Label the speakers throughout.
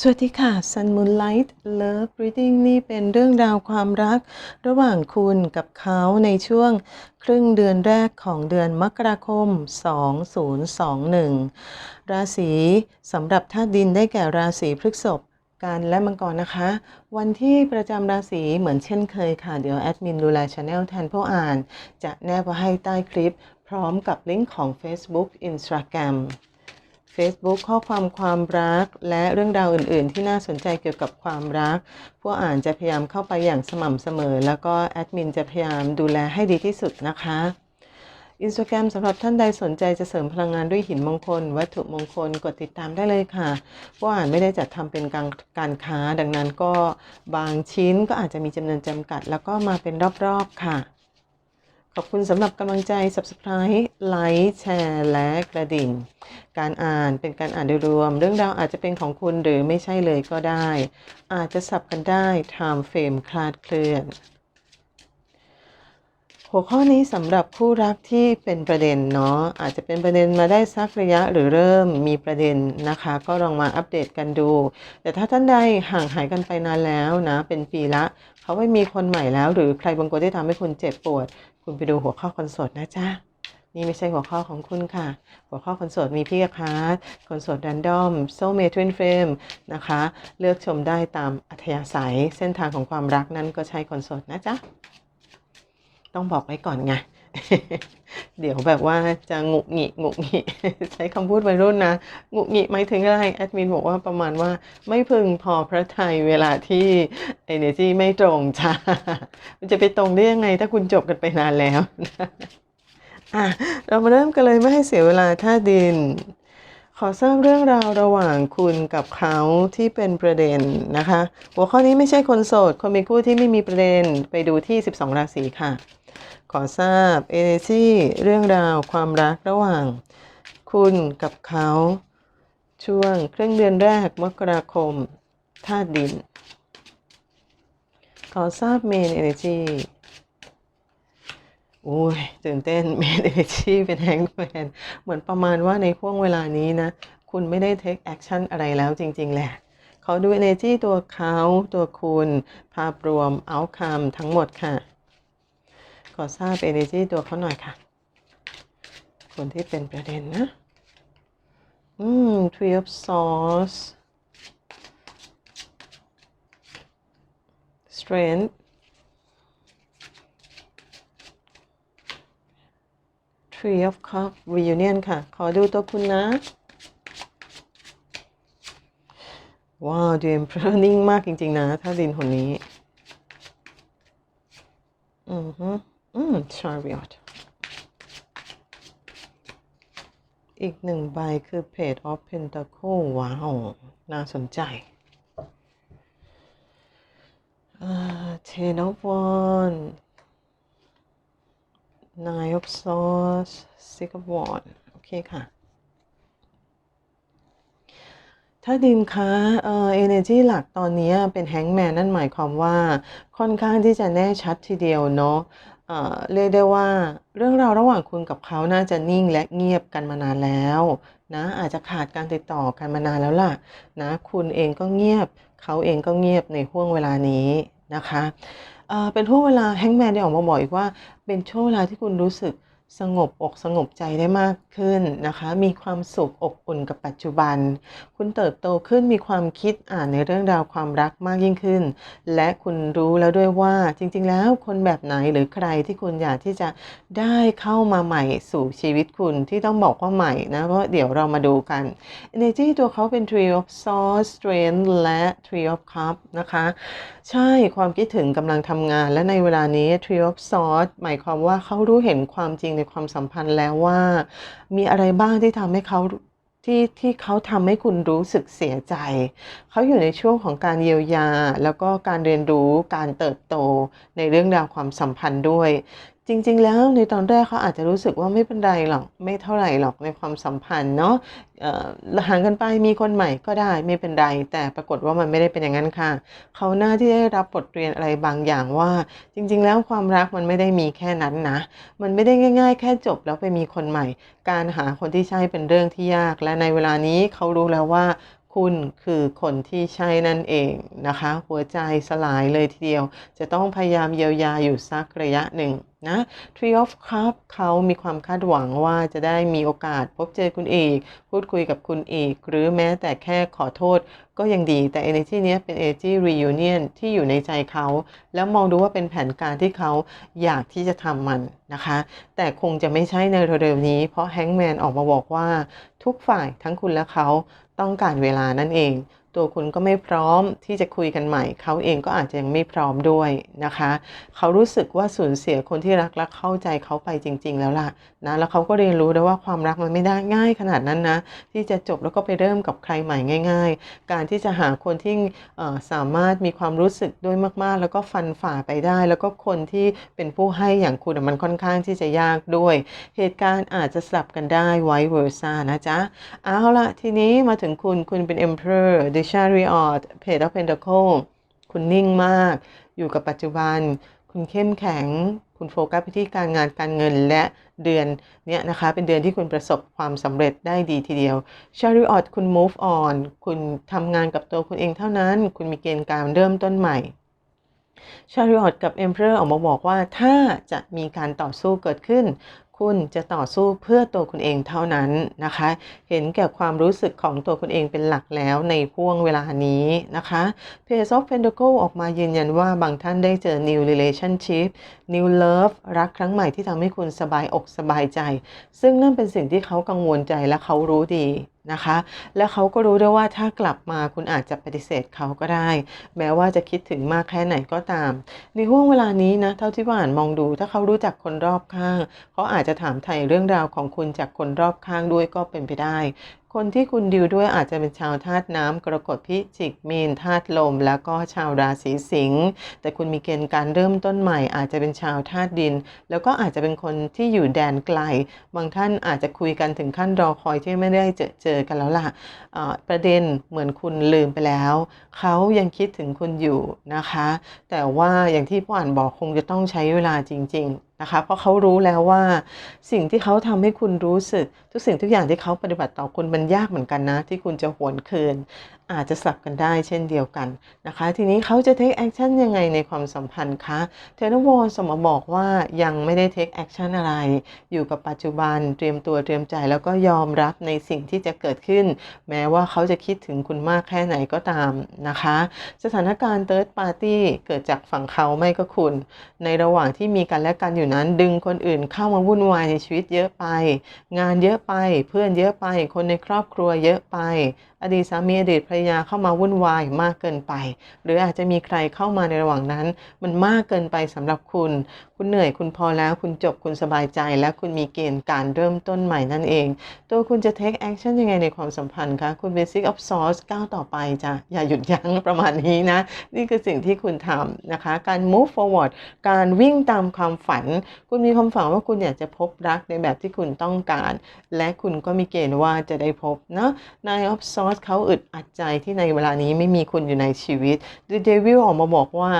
Speaker 1: สวัสดีค่ะ Sun Moonlight Love Reading นี่เป็นเรื่องราวความรัก ระหว่างคุณกับเขาในช่วงครึ่งเดือนแรกของเดือนมกราคม 2021 ราศีสำหรับธาตุดินได้แก่ราศีพฤษภกันและมังกรนะคะ วันที่ประจำราศีเหมือนเช่นเคยค่ะ เดี๋ยวแอดมินดูแลช anel แทนผู้อ่าน จะแนบไว้ให้ใต้คลิป พร้อมกับลิงก์ของ Facebook Instagram Facebook ข้อความความรัก และเรื่องราวอื่น ๆ ที่น่าสนใจเกี่ยวกับความรัก ผู้อ่านจะพยายามเข้าไปอย่างสม่ำเสมอ แล้วก็แอดมินจะพยายามดูแลให้ดีที่สุดนะคะอินสตาแกรมสำหรับท่านใดสนใจจะเสริมพลังงานด้วยหินมงคล วัตถุมงคลกดติดตามได้เลยค่ะผู้อ่านไม่ได้จัดทำเป็นการการค้า ดังนั้นก็บางชิ้นก็อาจจะมีจำนวนจำกัด แล้วก็มาเป็นรอบ ๆ ค่ะ ขอบคุณสำหรับกำลังใจ Subscribe ไลค์แชร์และกระดิ่ง การอ่านเป็นการอ่านโดยรวม เรื่องราวอาจจะเป็นของคุณหรือไม่ใช่เลยก็ได้ อาจจะสับกันได้ไทม์เฟรมคลาดเคลื่อน หัวข้อนี้สำหรับคู่รักที่เป็นประเด็นเนาะอาจจะเป็นประเด็นมาได้สักระยะหรือเริ่มมีประเด็นนะคะ ก็ลองมาอัปเดตกันดู แต่ถ้าท่านใดห่างหายกันไปนานแล้วนะ เป็นปีละเขาไม่มีคนใหม่แล้ว หรือใครบางคนที่ทำให้คุณเจ็บปวด คุณไปดูหัวข้อคอนโสดนะจ๊ะนี่ไม่ใช่หัวข้อของคุณค่ะ หัวข้อคอนโสดมีพี่กับคาร์ทคอนโสดแรนดอมโซเมทวินเฟรมนะคะ เลือกชมได้ตามอัธยาศัยเส้นทางของความรักนั้นก็ใช้คอนโสดนะจ๊ะ ต้องบอกไว้ก่อนไง เดี๋ยวแบบว่าจะงุกหงิงุกหงิใช้คำพูดวัยรุ่นนะงุกหงิหมายถึงอะไรแอดมินบอกว่าประมาณว่าไม่พึงพอพระทัยเวลาที่ energy ไม่ตรงจ้ามันจะไปตรงได้ยังไงถ้าคุณจบกันไปนานแล้วอะเรามาเริ่มกันเลยไม่ให้เสียเวลาท่าดิน ขอทราบเรื่องราวระหว่างคุณกับเขาที่เป็นประเด็นนะคะ หัวข้อนี้ไม่ใช่คนโสด คนมีคู่ที่ไม่มีประเด็นไปดูที่ 12 ราศีค่ะ อทราบ energy เรื่องราวความรักระหว่าง คุณกับเขา ช่วงครึ่งเดือนแรกมกราคมธาตุดิน ขอทราบ main energy โอ้ยตื่นเต้นเมนเอชีเป็นแฮงแมนเหมือนประมาณว่าในห่วงเวลานี้นะ คุณไม่ได้เทคแอคชั่นอะไรแล้วจริง ๆ แหละเขาดู energy ตัวเขา ตัวคุณ ภาพรวม outcome ทั้งหมดค่ะ ขอทราบ energy ตัวเขาหน่อยค่ะ คนที่เป็นประเด็นนะ อืม three of swords strength Three of Cups Reunion ค่ะ ขอดูตัวคุณนะ ว้าวดูเอ็มเพลนิ่งมากจริง ๆ นะ ถ้าดินคนนี้ อือฮึ อืม Chariot อีกหนึ่งใบคือ Page of Pentacle ว้าว น่าสนใจอ่า Ten of Wands Nine of Swords Six of Wands โอเคค่ะ ถ้าดินคะเอ่อ energy หลักตอนนี้เป็นแฮงแมนนั่นหมายความว่าค่อนข้างที่จะแน่ชัดทีเดียวเนาะเอ่อเรียกได้ว่าเรื่องราวระหว่างคุณกับเขาน่าจะนิ่งและเงียบกันมานานแล้วนะอาจจะขาดการติดต่อกันมานานแล้วล่ะนะคุณเองก็เงียบ เขาเองก็เงียบในห่วงเวลานี้นะคะเอ่อเป็นห่วงเวลาแฮงแมนได้ออกมาบอกอีกว่า เป็นช่วงเวลาที่คุณรู้สึก สงบอกสงบใจได้มากขึ้นนะคะ มีความสุขอบอุ่นกับปัจจุบัน คุณเติบโตขึ้นมีความคิดอ่านในเรื่องราวความรักมากยิ่งขึ้น และคุณรู้แล้วด้วยว่าจริงๆ แล้วคนแบบไหนหรือใครที่คุณอยากที่จะได้เข้ามาใหม่สู่ชีวิตคุณที่ต้องบอกว่าใหม่นะ เพราะเดี๋ยวเรามาดูกัน energy ตัวเขาเป็น Tree of swords strength และ Tree of cup นะคะ ใช่ความคิดถึงกำลังทำงาน และในเวลานี้ Tree of Swords หมายความว่าเขารู้เห็นความจริงในความสัมพันธ์แล้วว่า มีอะไรบ้างที่ทำให้เขาที่ที่เขาทำให้คุณรู้สึกเสียใจ เขาอยู่ในช่วงของการเยียวยา แล้วก็การเรียนรู้การเติบโตในเรื่องราวความสัมพันธ์ด้วย จริง ๆ แล้วในตอนแรกเขาอาจจะรู้สึกว่าไม่เป็นไรหรอกไม่เท่าไหร่หรอกในความสัมพันธ์เนาะเอ่อห่างกันไปมีคนใหม่ก็ได้ไม่เป็นไรแต่ปรากฏว่ามันไม่ได้เป็นอย่างนั้นค่ะเขาน่าที่ได้รับบทเรียนอะไรบางอย่างว่า จริง ๆ แล้วความรักมันไม่ได้มีแค่นั้นนะ มันไม่ได้ง่าย ๆ แค่จบแล้วไปมีคนใหม่ การหาคนที่ใช่เป็นเรื่องที่ยาก และในเวลานี้เขารู้แล้วว่า คุณคือคนที่ใช่นั่นเองนะคะ หัวใจสลายเลยทีเดียว จะต้องพยายามเยียวยาอยู่สักระยะหนึ่งนะ Tree of Cup เขามีความคาดหวังว่าจะได้มีโอกาสพบเจอคุณอีก พูดคุยกับคุณอีก หรือแม้แต่แค่ขอโทษก็ยังดีแต่ energy นี้เป็น energy reunion ที่อยู่ในใจเขา แล้วมองดูว่าเป็นแผนการที่เขาอยากที่จะทำมันนะคะ แต่คงจะไม่ใช่ในเร็วๆนี้ เพราะแฮงแมนออกมาบอกว่าทุกฝ่ายทั้งคุณและเขา ต้องการเวลานั่นเอง ตัวคุณก็ไม่พร้อมที่จะคุยกันใหม่ เขาเองก็อาจจะยังไม่พร้อมด้วยนะคะ เขารู้สึกว่าสูญเสียคนที่รักและเข้าใจเขาไปจริง ๆ แล้วล่ะนะแล้วเขาก็เรียนรู้ได้ว่าความรักมันไม่ได้ง่ายขนาดนั้นนะที่จะจบแล้วก็ไปเริ่มกับใครใหม่ง่าย ๆ การที่จะหาคนที่สามารถมีความรู้สึกด้วยมาก ๆ แล้วก็ฟันฝ่าไปได้ แล้วก็คนที่เป็นผู้ให้อย่างคุณมันค่อนข้างที่จะยากด้วย เหตุการณ์อาจจะสลับกันได้ไว้ versa นะจ๊ะเอาละทีนี้มาถึงคุณคุณเป็น emperor the chariot page of pentacle คุณนิ่งมาก อยู่กับปัจจุบัน คุณเข้มแข็ง คุณโฟกัสไปที่การงานการเงินและเดือนเนี้ยนะคะ เป็นเดือนที่คุณประสบความสำเร็จได้ดีทีเดียว chariot คุณ move on คุณทำงานกับตัวคุณเองเท่านั้น คุณมีเกณฑ์การเริ่มต้นใหม่ชาริออตกับ Emperor ออกมาบอกว่าถ้าจะมีการต่อสู้เกิดขึ้น คุณจะต่อสู้เพื่อตัวคุณเองเท่านั้นนะคะ เห็นแก่ความรู้สึกของตัวคุณเองเป็นหลักแล้วในห่วงเวลานี้นะคะเพจ of Pentacle ออกมายืนยันว่าบางท่านได้เจอ new relationship new love รักครั้งใหม่ที่ทำให้คุณสบายอกสบายใจ ซึ่งนั่นเป็นสิ่งที่เขากังวลใจและเขารู้ดี นะคะ และเขาก็รู้ด้วยว่าถ้ากลับมาคุณอาจจะปฏิเสธเขาก็ได้ แม้ว่าจะคิดถึงมากแค่ไหนก็ตาม ในห่วงเวลานี้นะ เท่าที่ว่านมองดู ถ้าเขารู้จักคนรอบข้าง เขาอาจจะถามไถ่เรื่องราวของคุณจากคนรอบข้างด้วยก็เป็นไปได้ คนที่คุณดิวด้วยอาจจะเป็นชาวธาตุน้ำกรกฎพิจิกมีนธาตุลม แล้วก็ชาวราศีสิงห์แต่คุณมีเกณฑ์การเริ่มต้นใหม่ อาจจะเป็นชาวธาตุดิน แล้วก็อาจจะเป็นคนที่อยู่แดนไกล บางท่านอาจจะคุยกันถึงขั้นรอคอยที่ไม่ได้เจอเจอกันแล้วล่ะอ่าประเด็นเหมือนคุณลืมไปแล้วเขายังคิดถึงคุณอยู่นะคะ แต่ว่าอย่างที่พ่ออ่านบอกคงจะต้องใช้เวลาจริง ๆนะคะเพราะเขารู้แล้วว่าสิ่งที่เขาทำให้คุณรู้สึก ทุกสิ่งทุกอย่างที่เขาปฏิบัติต่อคุณมันยากเหมือนกันนะ ที่คุณจะหวนคืนอาจจะสลับกันได้เช่นเดียวกันนะคะ ทีนี้เขาจะ take action ยังไงในความสัมพันธ์คะเทนวอลสมมาบอกว่ายังไม่ได้ take action อะไร อยู่กับปัจจุบันเตรียมตัวเตรียมใจแล้วก็ยอมรับในสิ่งที่จะเกิดขึ้น แม้ว่าเขาจะคิดถึงคุณมากแค่ไหนก็ตามนะคะ สถานการณ์ third party เกิดจากฝั่งเขาไม่ก็คุณ ในระหว่างที่มีกันและกันอยู่นั้น ดึงคนอื่นเข้ามาวุ่นวายในชีวิตเยอะไป งานเยอะไปเพื่อนเยอะไป คนในครอบครัวเยอะไปอดีตสามีอดีตภรรยาเข้ามาวุ่นวายมากเกินไป หรืออาจจะมีใครเข้ามาในระหว่างนั้น มันมากเกินไปสำหรับคุณ คุณเหนื่อยคุณพอแล้วคุณจบคุณสบายใจ และคุณมีเกณฑ์การเริ่มต้นใหม่นั่นเอง ตัวคุณจะ take action ยังไงในความสัมพันธ์คะคุณเป็น six of swords ก้าวต่อไปจ้ะอย่าหยุดยั้งประมาณนี้นะ นี่คือสิ่งที่คุณทำนะคะ การ move forward การวิ่งตามความฝัน คุณมีความฝันว่าคุณอยากจะพบรักในแบบที่คุณต้องการ และคุณก็มีเกณฑ์ว่าจะได้พบเนาะ Nine เขาอึดอัดใจที่ในเวลานี้ไม่มีคุณอยู่ในชีวิต The Devil ออกมาบอกว่า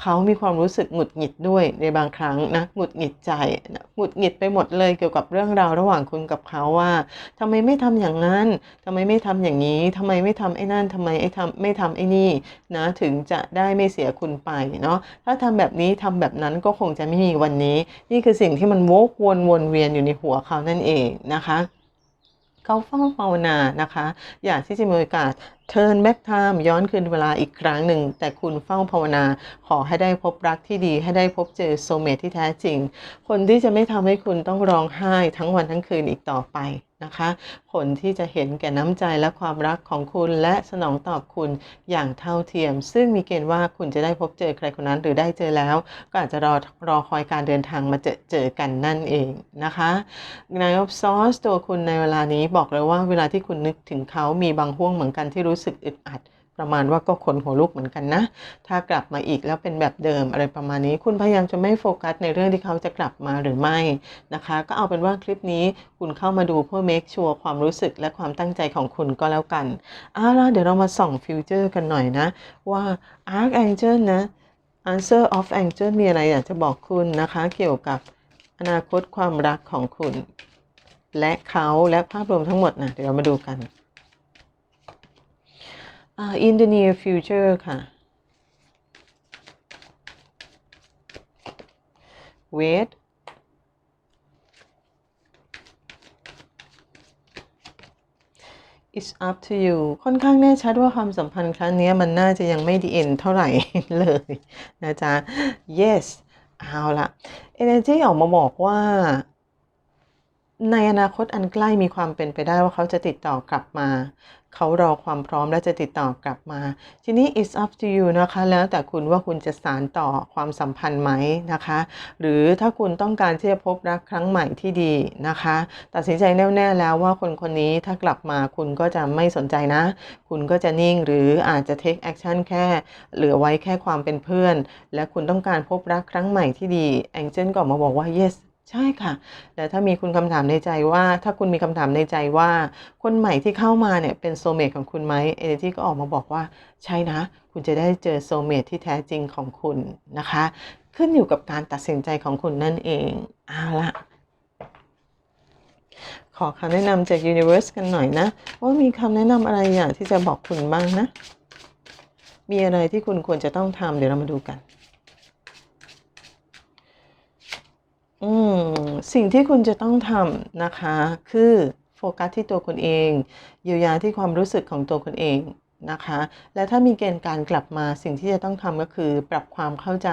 Speaker 1: เขามีความรู้สึกหงุดหงิดด้วยในบางครั้งนะหงุดหงิดใจนะหงุดหงิดไปหมดเลยเกี่ยวกับเรื่องราวระหว่างคุณกับเขาว่าทำไมไม่ทำอย่างนั้นทำไมไม่ทำอย่างนี้ทำไมไม่ทำไอ้นั่นทำไมไอ้ทำไม่ทำไอ้นี่นะถึงจะได้ไม่เสียคุณไปเนาะถ้าทำแบบนี้ทำแบบนั้นก็คงจะไม่มีวันนี้ นี่คือสิ่งที่มันวกวนวนเวียนอยู่ในหัวเขานั่นเองนะคะ เขาเฝ้าภาวนานะคะ อยากที่จะมีโอกาสเทินแบ็กไทม์ย้อนคืนเวลาอีกครั้งหนึ่ง แต่คุณเฝ้าภาวนาขอให้ได้พบรักที่ดี ให้ได้พบเจอโซเมทที่แท้จริง คนที่จะไม่ทำให้คุณต้องร้องไห้ทั้งวันทั้งคืนอีกต่อไป นะคะ ผลที่จะเห็นแก่น้ำใจและความรักของคุณและสนองตอบคุณอย่างเท่าเทียม ซึ่งมีเกณฑ์ว่าคุณจะได้พบเจอใครคนนั้นหรือได้เจอแล้ว ก็อาจจะรอรอคอยการเดินทางมาเจอเจอกันนั่นเองนะคะนายอบซอสตัวคุณในเวลานี้บอกเลยว่าเวลาที่คุณนึกถึงเขามีบางห่วงเหมือนกันที่รู้สึกอึดอัด ประมาณว่าก็ขนหัวลุกเหมือนกันนะ ถ้ากลับมาอีกแล้วเป็นแบบเดิมอะไรประมาณนี้ คุณพยายามจะไม่โฟกัสในเรื่องที่เขาจะกลับมาหรือไม่นะคะ ก็เอาเป็นว่าคลิปนี้คุณเข้ามาดูเพื่อ make sure ความรู้สึกและความตั้งใจของคุณก็แล้วกันเอาล่ะเดี๋ยวเรามาส่องฟิวเจอร์กันหน่อยนะ ว่า Archangel นะ Answer of Angel มีอะไรอยากจะบอกคุณนะคะ เกี่ยวกับอนาคตความรักของคุณ และเขาและภาพรวมทั้งหมดนะเดี๋ยวเรามาดูกัน อ่า in the near future ค่ะ wait it's up to you ค่อนข้างแน่ชัดว่าความสัมพันธ์ครั้งนี้มันน่าจะยังไม่ดีเอ็นเท่าไหร่เลยนะจ๊ะ yes เอาละ energy ออกมาบอกว่า ในอนาคตอันใกล้มีความเป็นไปได้ว่าเขาจะติดต่อกลับมา เขารอความพร้อมและจะติดต่อกลับมา ทีนี้ it's up to you นะคะ แล้วแต่คุณว่าคุณจะสานต่อความสัมพันธ์ไหมนะคะ หรือถ้าคุณต้องการที่จะพบรักครั้งใหม่ที่ดีนะคะ ตัดสินใจแน่วแน่แล้วว่าคนคนนี้ถ้ากลับมาคุณก็จะไม่สนใจนะ คุณก็จะนิ่งหรืออาจจะ take action แค่เหลือไว้แค่ความเป็นเพื่อน และคุณต้องการพบรักครั้งใหม่ที่ดีแองเจิลก็มาบอกว่า yes ใช่ค่ะ แต่ถ้ามีคุณคำถามในใจว่า ถ้าคุณมีคำถามในใจว่า คนใหม่ที่เข้ามาเนี่ยเป็นโซเมตของคุณไหมเอเนจีก็ออกมาบอกว่าใช่นะ คุณจะได้เจอโซเมตที่แท้จริงของคุณนะคะ ขึ้นอยู่กับการตัดสินใจของคุณนั่นเองเอาละขอคำแนะนำจาก Universe กันหน่อยนะ ว่ามีคำแนะนำอะไรอย่างที่จะบอกคุณบ้างนะ มีอะไรที่คุณควรจะต้องทำเดี๋ยวเรามาดูกัน อืมสิ่งที่คุณจะต้องทำนะคะ คือโฟกัสที่ตัวคุณเองเยียวยาที่ความรู้สึกของตัวคุณเองนะคะ และถ้ามีเกณฑ์การกลับมาสิ่งที่จะต้องทำก็คือปรับความเข้าใจ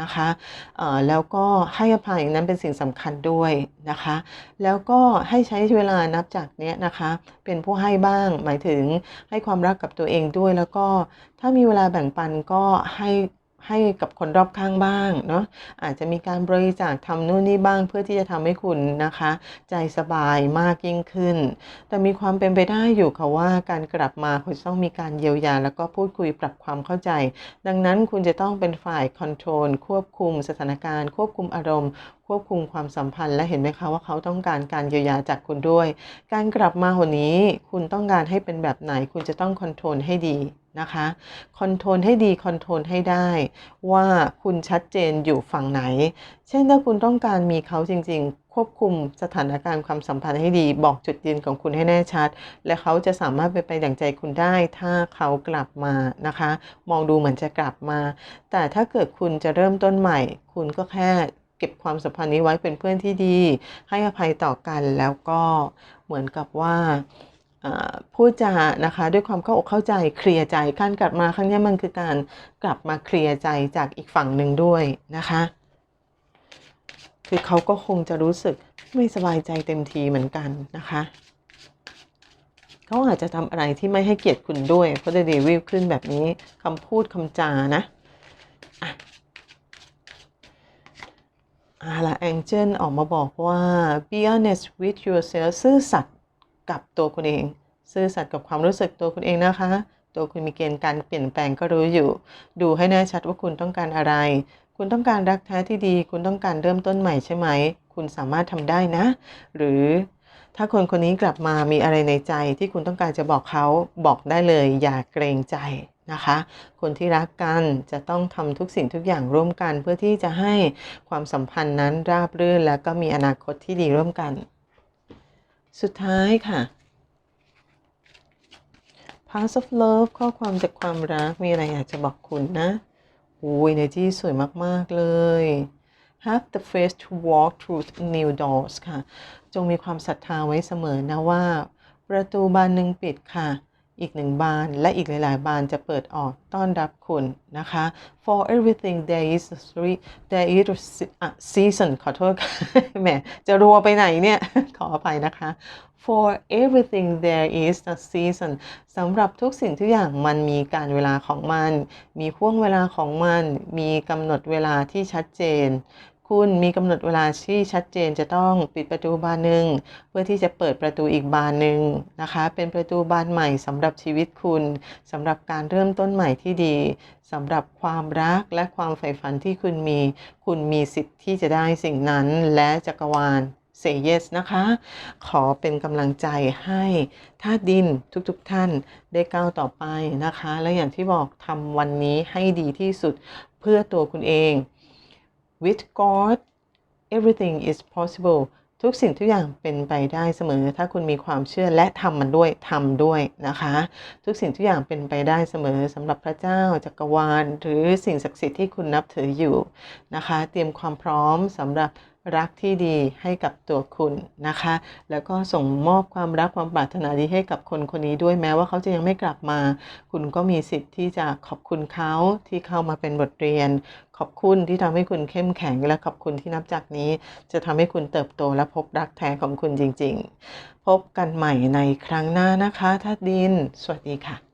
Speaker 1: นะคะเอ่อแล้วก็ให้อภัยนั้นเป็นสิ่งสำคัญด้วยนะคะ แล้วก็ให้ใช้เวลานับจากเนี้ยนะคะ เป็นผู้ให้บ้าง หมายถึงให้ความรักกับตัวเองด้วย แล้วก็ถ้ามีเวลาแบ่งปันก็ให้ ให้กับคนรอบข้างบ้างเนาะอาจจะมีการบริจาคทำนู่นนี่บ้างเพื่อที่จะทำให้คุณนะคะ ใจสบายมากยิ่งขึ้น แต่มีความเป็นไปได้อยู่ค่ะว่าการกลับมาคุณต้องมีการเยียวยา แล้วก็พูดคุยปรับความเข้าใจ ดังนั้นคุณจะต้องเป็นฝ่ายคอนโทรลควบคุมสถานการณ์ ควบคุมอารมณ์ควบคุมความสัมพันธ์และเห็นไหมคะว่าเขาต้องการการเยียวยาจากคุณด้วย การกลับมาวันนี้คุณต้องการให้เป็นแบบไหน คุณจะต้องคอนโทรลให้ดี นะคะคอนโทรลให้ดีคอนโทรลให้ได้ ว่าคุณชัดเจนอยู่ฝั่งไหน เช่นถ้าคุณต้องการมีเขาจริง ๆ ควบคุมสถานการณ์ความสัมพันธ์ให้ดี บอกจุดยืนของคุณให้แน่ชัด และเขาจะสามารถไปไปดั่งใจคุณได้ ถ้าเขากลับมานะคะ มองดูเหมือนจะกลับมา แต่ถ้าเกิดคุณจะเริ่มต้นใหม่ คุณก็แค่เก็บความสัมพันธ์นี้ไว้เป็นเพื่อนที่ดี ให้อภัยต่อกันแล้วก็เหมือนกับว่า พูดจานะคะด้วยความเข้าอกเข้าใจเคลียร์ใจการกลับมาครั้งนี้มันคือการกลับมาเคลียร์ใจจากอีกฝั่งหนึ่งด้วยนะคะ คือเขาก็คงจะรู้สึกไม่สบายใจเต็มทีเหมือนกันนะคะเขาอาจจะทำอะไรที่ไม่ให้เกียรติคุณด้วยเพราะเดวิลขึ้นแบบนี้คำพูดคำจานะอะอาละแองเจิลออกมาบอกว่า be honest with yourself ซื่อสัตย์ กับตัวคุณเอง ซื่อสัตย์กับความรู้สึกตัวคุณเองนะคะ ตัวคุณมีเกณฑ์การเปลี่ยนแปลงก็รู้อยู่ ดูให้แน่ชัดว่าคุณต้องการอะไร คุณต้องการรักแท้ที่ดี คุณต้องการเริ่มต้นใหม่ใช่ไหม คุณสามารถทำได้นะ หรือถ้าคนคนนี้กลับมามีอะไรในใจที่คุณต้องการจะบอกเขาบอกได้เลย อย่าเกรงใจนะคะ คนที่รักกันจะต้องทำทุกสิ่งทุกอย่างร่วมกัน เพื่อที่จะให้ความสัมพันธ์นั้นราบรื่น และก็มีอนาคตที่ดีร่วมกัน สุดท้ายค่ะ Pass of Love ข้อความจากความรัก มีอะไรอยากจะบอกคุณนะโอ้ย energy สวยมาก ๆ เลย Have the faith to walk through new doors ค่ะ จงมีความศรัทธาไว้เสมอนะว่า ประตูบานหนึ่งปิดค่ะ อีกหนึ่งบานและอีกหลาย ๆ บานจะเปิดออกต้อนรับคุณนะคะ for everything there is three there is a season ขอโทษค่ะแหมจะรัวไปไหนเนี่ย ขออภัยนะคะ for everything there is a season สำหรับทุกสิ่งทุกอย่างมันมีการเวลาของมัน มีห่วงเวลาของมัน มีกำหนดเวลาที่ชัดเจน คุณมีกำหนดเวลาที่ชัดเจนจะต้องปิดประตูบานหนึ่งเพื่อที่จะเปิดประตูอีกบานหนึ่งนะคะ เป็นประตูบานใหม่สำหรับชีวิตคุณสำหรับการเริ่มต้นใหม่ที่ดีสำหรับความรักและความใฝ่ฝันที่คุณมี คุณมีสิทธิ์ที่จะได้สิ่งนั้นและจักรวาล say yes นะคะ ขอเป็นกำลังใจให้ธาตุดินทุกๆทท่านได้ก้าวต่อไปนะคะ และอย่างที่บอกทำวันนี้ให้ดีที่สุดเพื่อตัวคุณเอง with God everything is possible ทุกสิ่งทุกอย่างเป็นไปได้เสมอ ถ้าคุณมีความเชื่อและทำมันด้วยทำด้วยนะคะ ทุกสิ่งทุกอย่างเป็นไปได้เสมอสำหรับพระเจ้าจักรวาล หรือสิ่งศักดิ์สิทธิ์ที่คุณนับถืออยู่นะคะ เตรียมความพร้อมสำหรับ รักที่ดีให้กับตัวคุณนะคะ แล้วก็ส่งมอบความรักความปรารถนาดีให้กับคนคนนี้ด้วยแม้ว่าเขาจะยังไม่กลับมา คุณก็มีสิทธิ์ที่จะขอบคุณเขาที่เข้ามาเป็นบทเรียน ขอบคุณที่ทำให้คุณเข้มแข็ง และขอบคุณที่นับจากนี้ จะทำให้คุณเติบโตและพบรักแท้ของคุณจริง ๆ พบกันใหม่ในครั้งหน้านะคะท่าดิน สวัสดีค่ะ